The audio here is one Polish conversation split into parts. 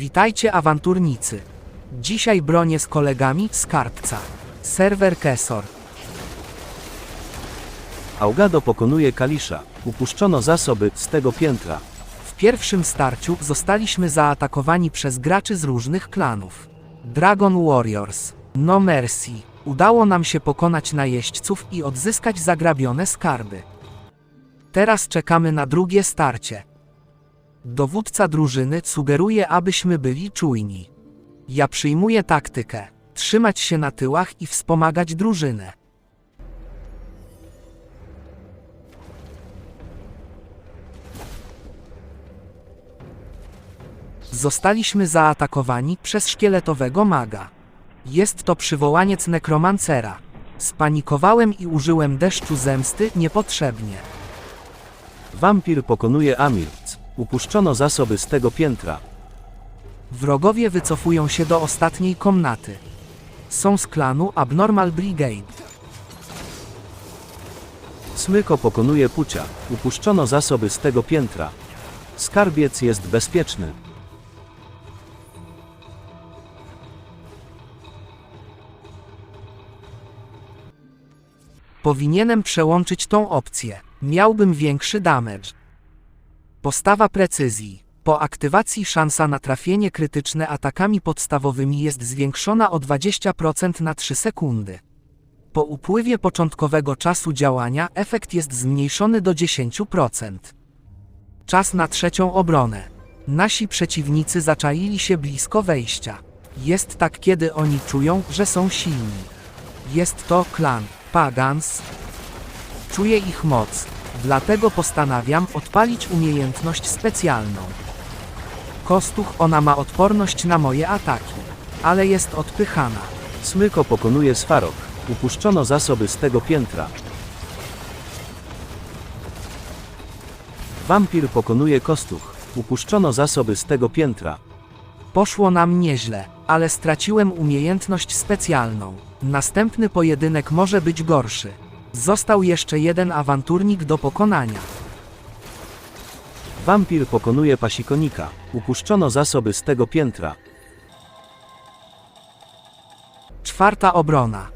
Witajcie awanturnicy. Dzisiaj bronię z kolegami z Kartca. Serwer Kesor. Augado pokonuje Kalisza. Upuszczono zasoby z tego piętra. W pierwszym starciu zostaliśmy zaatakowani przez graczy z różnych klanów. Dragon Warriors, No Mercy. Udało nam się pokonać najeźdźców i odzyskać zagrabione skarby. Teraz czekamy na drugie starcie. Dowódca drużyny sugeruje, abyśmy byli czujni. Ja przyjmuję taktykę: trzymać się na tyłach i wspomagać drużynę. Zostaliśmy zaatakowani przez szkieletowego maga. Jest to przywołaniec nekromancera. Spanikowałem i użyłem deszczu zemsty niepotrzebnie. Wampir pokonuje Amirc. Upuszczono zasoby z tego piętra. Wrogowie wycofują się do ostatniej komnaty. Są z klanu Abnormal Brigade. Smyko pokonuje Pucia. Upuszczono zasoby z tego piętra. Skarbiec jest bezpieczny. Powinienem przełączyć tą opcję. Miałbym większy damage. Postawa precyzji. Po aktywacji szansa na trafienie krytyczne atakami podstawowymi jest zwiększona o 20% na 3 sekundy. Po upływie początkowego czasu działania efekt jest zmniejszony do 10%. Czas na trzecią obronę. Nasi przeciwnicy zaczaili się blisko wejścia. Jest tak, kiedy oni czują, że są silni. Jest to klan Pagans. Czuję ich moc, dlatego postanawiam odpalić umiejętność specjalną. Kostuch ona ma odporność na moje ataki, ale jest odpychana. Smyko pokonuje Sfarok. Upuszczono zasoby z tego piętra. Wampir pokonuje Kostuch. Upuszczono zasoby z tego piętra. Poszło nam nieźle, ale straciłem umiejętność specjalną. Następny pojedynek może być gorszy. Został jeszcze jeden awanturnik do pokonania. Wampir pokonuje Pasikonika. Upuszczono zasoby z tego piętra. Czwarta obrona.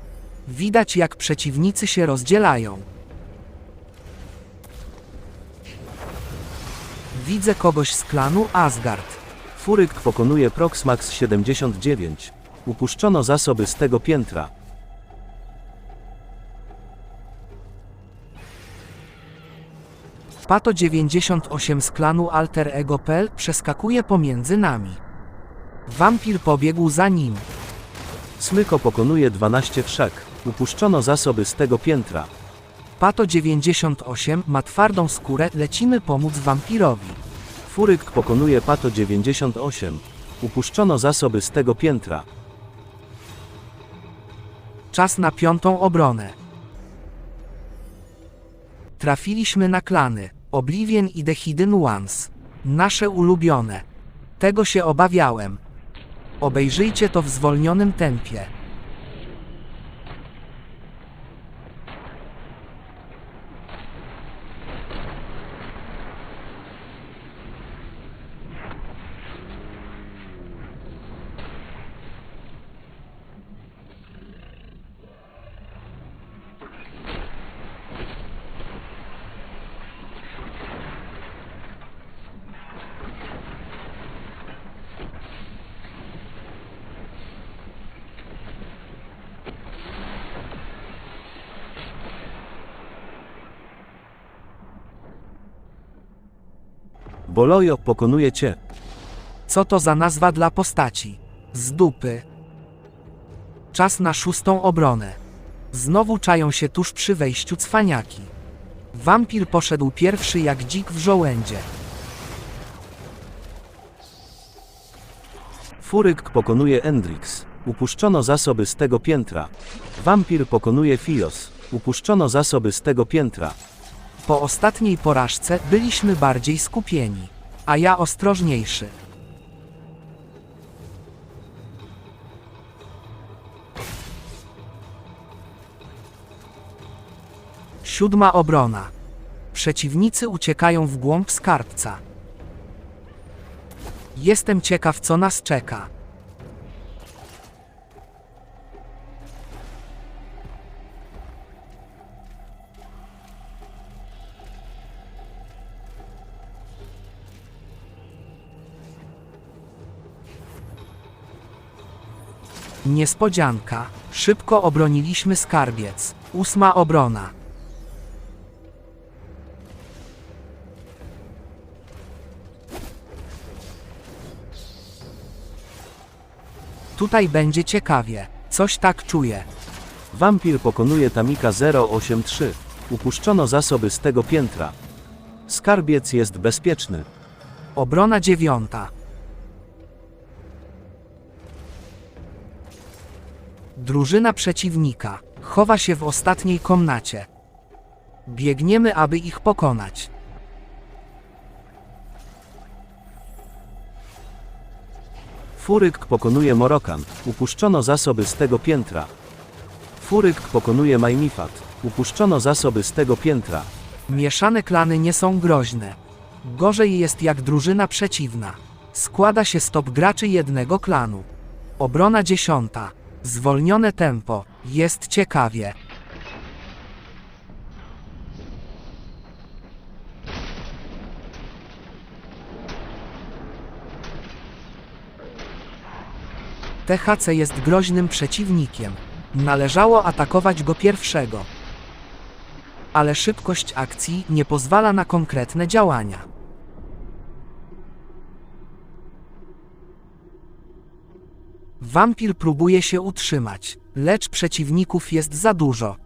Widać jak przeciwnicy się rozdzielają. Widzę kogoś z klanu Asgard. Furyk pokonuje Proxmax 79. Upuszczono zasoby z tego piętra. Pato 98 z klanu Alter Ego Pel przeskakuje pomiędzy nami. Wampir pobiegł za nim. Smyko pokonuje 12 wszak. Upuszczono zasoby z tego piętra. Pato 98 ma twardą skórę, lecimy pomóc wampirowi. Furyk pokonuje Pato 98. Upuszczono zasoby z tego piętra. Czas na piątą obronę. Trafiliśmy na klany Oblivion i The Hidden Ones. Nasze ulubione. Tego się obawiałem. Obejrzyjcie to w zwolnionym tempie. Bolojo pokonuje Cię. Co to za nazwa dla postaci? Z dupy. Czas na szóstą obronę. Znowu czają się tuż przy wejściu cwaniaki. Wampir poszedł pierwszy jak dzik w żołędzie. Furyk pokonuje Endrix. Upuszczono zasoby z tego piętra. Wampir pokonuje Fios. Upuszczono zasoby z tego piętra. Po ostatniej porażce byliśmy bardziej skupieni, a ja ostrożniejszy. Siódma obrona. Przeciwnicy uciekają w głąb skarbca. Jestem ciekaw, co nas czeka. Niespodzianka. Szybko obroniliśmy skarbiec. Ósma obrona. Tutaj będzie ciekawie. Coś tak czuję. Wampir pokonuje Tamika 083. Upuszczono zasoby z tego piętra. Skarbiec jest bezpieczny. Obrona dziewiąta. Drużyna przeciwnika chowa się w ostatniej komnacie. Biegniemy, aby ich pokonać. Furyk pokonuje Morokan. Upuszczono zasoby z tego piętra. Furyk pokonuje Majmifat. Upuszczono zasoby z tego piętra. Mieszane klany nie są groźne. Gorzej jest jak drużyna przeciwna. Składa się z top graczy jednego klanu. Obrona dziesiąta. Zwolnione tempo. Jest ciekawie. THC jest groźnym przeciwnikiem. Należało atakować go pierwszego. Ale szybkość akcji nie pozwala na konkretne działania. Wampir próbuje się utrzymać, lecz przeciwników jest za dużo.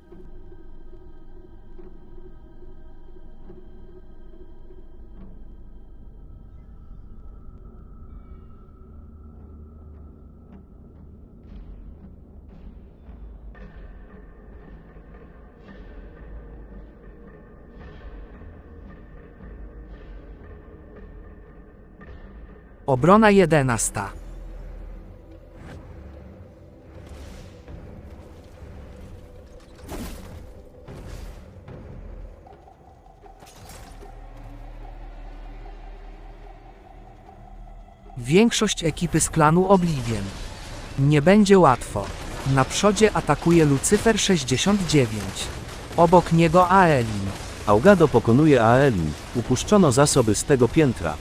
Obrona jedenasta. Większość ekipy z klanu Oblivion. Nie będzie łatwo. Na przodzie atakuje Lucyfer 69. Obok niego Aelin. Augado pokonuje Aelin. Upuszczono zasoby z tego piętra.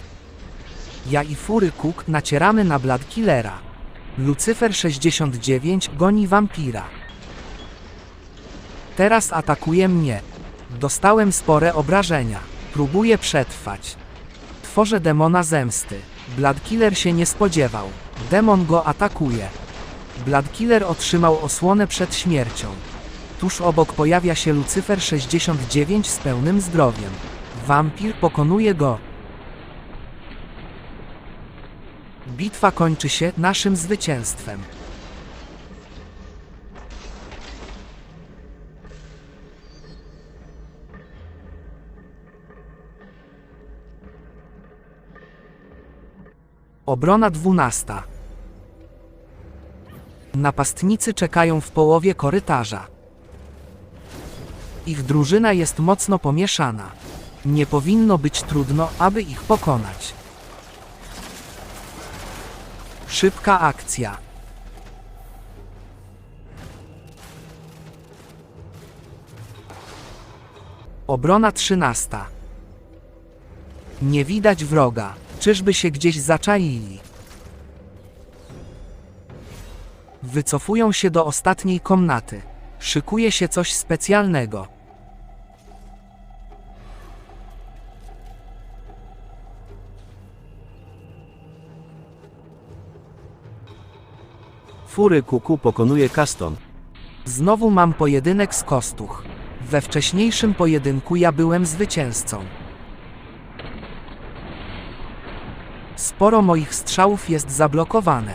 Ja i Fury Cook nacieramy na Blood Killera. Lucyfer 69 goni wampira. Teraz atakuje mnie. Dostałem spore obrażenia. Próbuję przetrwać. Tworzę demona zemsty. Blood Killer się nie spodziewał. Demon go atakuje. Blood Killer otrzymał osłonę przed śmiercią. Tuż obok pojawia się Lucyfer 69 z pełnym zdrowiem. Wampir pokonuje go. Bitwa kończy się naszym zwycięstwem. Obrona dwunasta. Napastnicy czekają w połowie korytarza. Ich drużyna jest mocno pomieszana. Nie powinno być trudno, aby ich pokonać. Szybka akcja. Obrona trzynasta. Nie widać wroga. Czyżby się gdzieś zaczaili? Wycofują się do ostatniej komnaty. Szykuje się coś specjalnego. Fury Kuku pokonuje Kaston. Znowu mam pojedynek z Kostuch. We wcześniejszym pojedynku ja byłem zwycięzcą. Sporo moich strzałów jest zablokowane.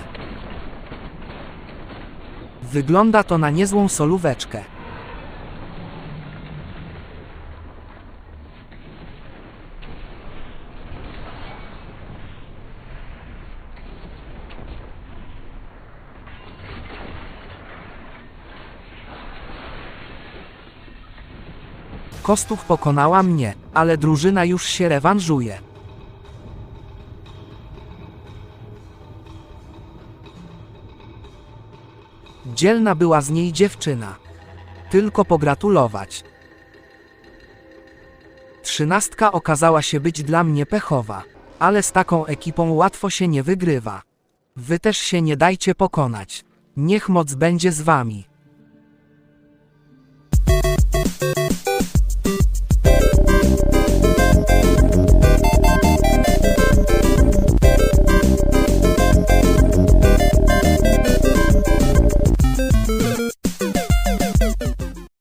Wygląda to na niezłą solóweczkę. Kostuch pokonała mnie, ale drużyna już się rewanżuje. Dzielna była z niej dziewczyna. Tylko pogratulować. Trzynastka okazała się być dla mnie pechowa, ale z taką ekipą łatwo się nie wygrywa. Wy też się nie dajcie pokonać. Niech moc będzie z wami.